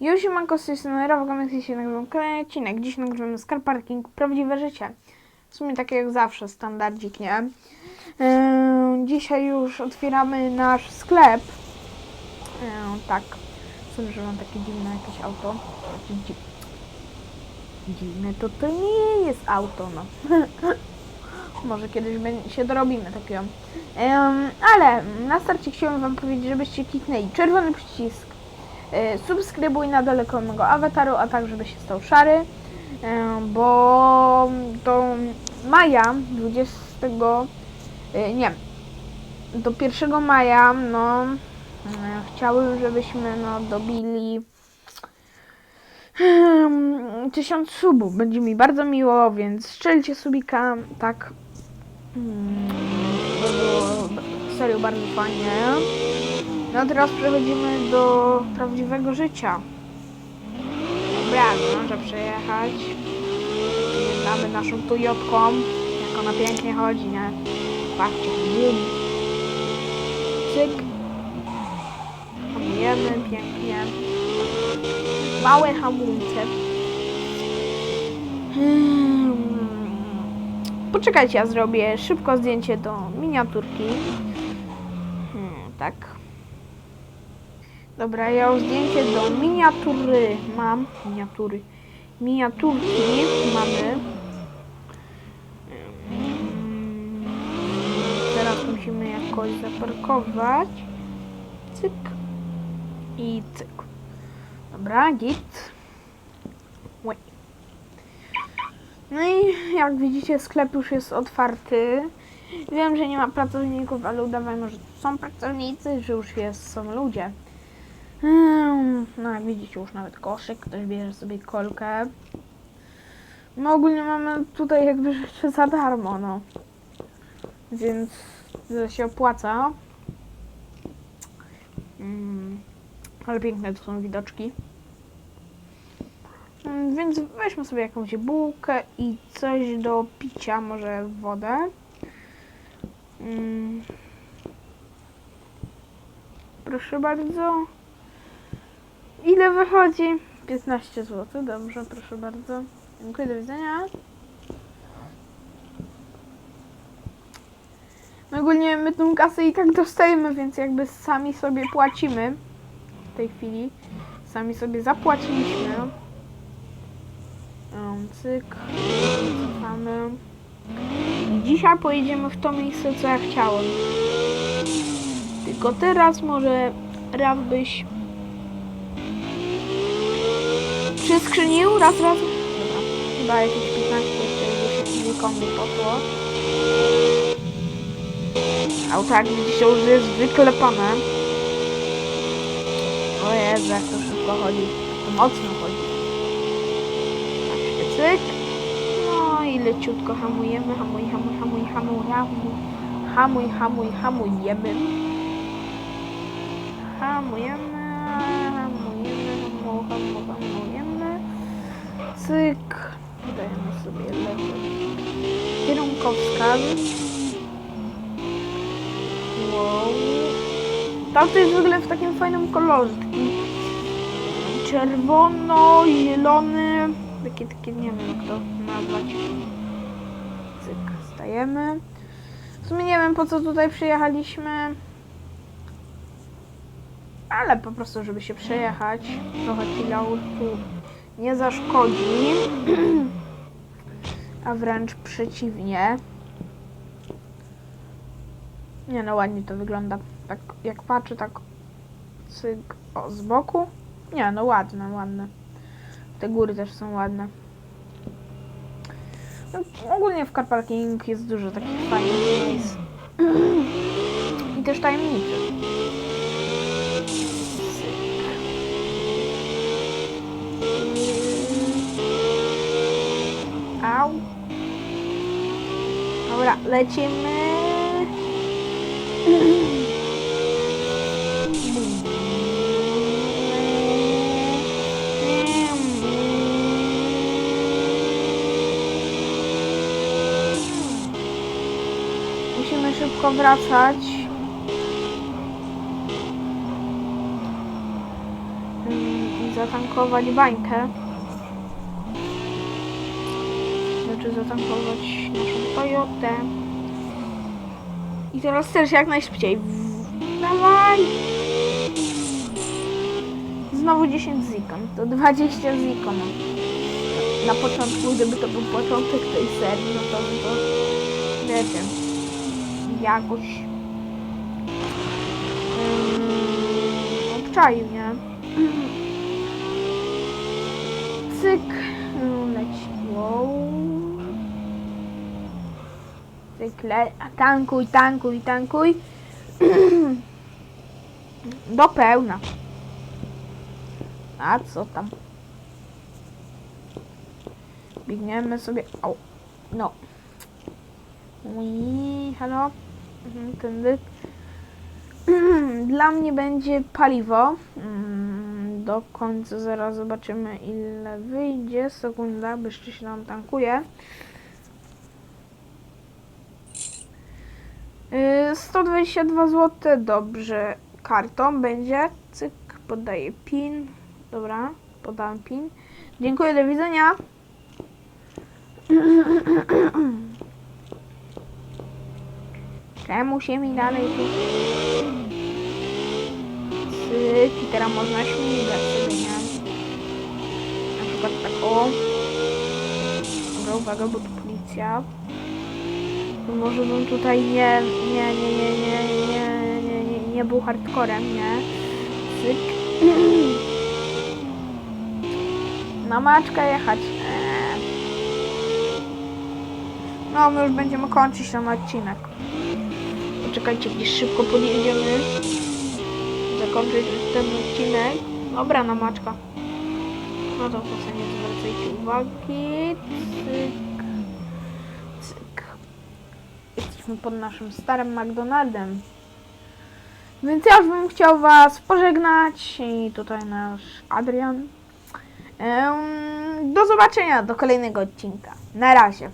Już siemanko, z tej strony Komiks się nagrywam kolejny odcinek. Dziś nagrywamy Scar Parking, prawdziwe życie. W sumie takie jak zawsze, standardzik, nie? Yy, dzisiaj już otwieramy nasz sklep. Yy, tak. Sądzę, że mam takie dziwne jakieś auto. Dzi dziwne to to nie jest auto, no. Może kiedyś się dorobimy takiego. Em, ale na starcie chciałam Wam powiedzieć, żebyście kliknęli czerwony przycisk, subskrybuj na dole koło mego awataru, a tak, żeby się stał szary, e, bo do maja 20, e, nie, do 1 maja, no, e, chciałbym, żebyśmy, no, dobili em, 1000 subów. Będzie mi bardzo miło, więc strzelcie subika, tak. Mm, To było serio bardzo fajnie. No teraz przechodzimy do prawdziwego życia. Dobra, może przejechać. Jeżdżamy naszą Toyotką, jak ona pięknie chodzi, nie? Patrzcie, bum. Cyk. Hamujemy pięknie. Małe hamulce. Hmm. Poczekajcie, ja zrobię szybko zdjęcie do miniaturki. Hmm, tak. Dobra, ja już zdjęcie do miniatury mam. Miniatury. Miniaturki mamy. Teraz musimy jakoś zaparkować. Cyk. I cyk. Dobra, git. No i jak widzicie, sklep już jest otwarty. Wiem, że nie ma pracowników, ale udawajmy, że są pracownicy, że już jest, są ludzie. No jak widzicie, już nawet koszyk, ktoś bierze sobie kolkę. No ogólnie mamy tutaj jakby rzeczy za darmo, no. Więc to się opłaca. Mm, ale piękne tu są widoczki. Mm, Więc weźmy sobie jakąś bułkę i coś do picia, może wodę. Mm. Proszę bardzo. Ile wychodzi? 15 zł, dobrze, proszę bardzo. Dziękuję, do widzenia. No ogólnie my tą kasę i tak dostajemy, więc jakby sami sobie płacimy w tej chwili. Sami sobie zapłaciliśmy. Um, cyk. Cofamy. Dzisiaj pojedziemy w to miejsce, co ja chciałem. Tylko teraz może Raf byś skrzynił, raz, raz. Dobra. Chyba jakieś 15-40 kombi poszło. Autaki dzisiaj już jest wyklepane. O Jezu, jak to szybko chodzi. To mocno chodzi. Tak, cyk. No i leciutko hamujemy, hamuj, hamuj, hamuj, hamuj, hamuj. Hamuj, hamuj, hamujemy. Hamujemy. Cyk. Dajemy sobie lewy kierunkowskaz. Wow. Tam to jest w ogóle w takim fajnym kolorze. Taki czerwono, zielony. Takie, takie, nie wiem jak to nazwać. Cyk, stajemy. W sumie nie wiem po co tutaj przyjechaliśmy. Ale po prostu, żeby się przejechać. Trochę chilloutu nie zaszkodzi. A wręcz przeciwnie. Nie no, ładnie to wygląda. Tak jak patrzę, tak cyk, o, z boku. Nie no, ładne, ładne. Te góry też są ładne. No, ogólnie w car parking jest dużo takich fajnych miejsc. I też tajemniczych. Au. Dobra, lecimy. Musimy szybko wracać. Mm, zatankować bańkę. Znaczy zatankować naszą Toyotę. I teraz też jak najszybciej. Dawaj! Znowu 10 zikon. To 20 zikon. Na początku, gdyby to był początek tej serii, no to, to wiecie, jakoś yy, obczaił, nie? Cyk, le, a tankuj, tankuj, tankuj. Do pełna. A co tam? Biegniemy sobie. Au. No. Ui, halo. Mhm, Tędy. Dla mnie będzie paliwo. Mm, Do końca zaraz zobaczymy ile wyjdzie. Sekunda, bo się nam tankuje. 122 zł. Dobrze. Kartą będzie. Cyk, podaję PIN. Dobra, podałem PIN. Dziękuję, do widzenia. Czemu się mi dalej tu... Cyk, i teraz można śmigać sobie, nie? Na przykład tak o... Dobra, uwaga, bo tu policja. Może bym tutaj nie... Nie, nie, nie, nie, nie, nie, nie, nie był hardcorem, nie? Cyk. Na maczka jechać. Eee. No, my już będziemy kończyć ten odcinek. Poczekajcie, gdzieś szybko podjedziemy. Zakończyć ten odcinek. Dobra, na maczka. No to proszę nie zwracajcie uwagi. Cyk. Pod naszym starym McDonaldem. Więc ja już bym chciał Was pożegnać i tutaj nasz Adrian. Do zobaczenia do kolejnego odcinka. Na razie.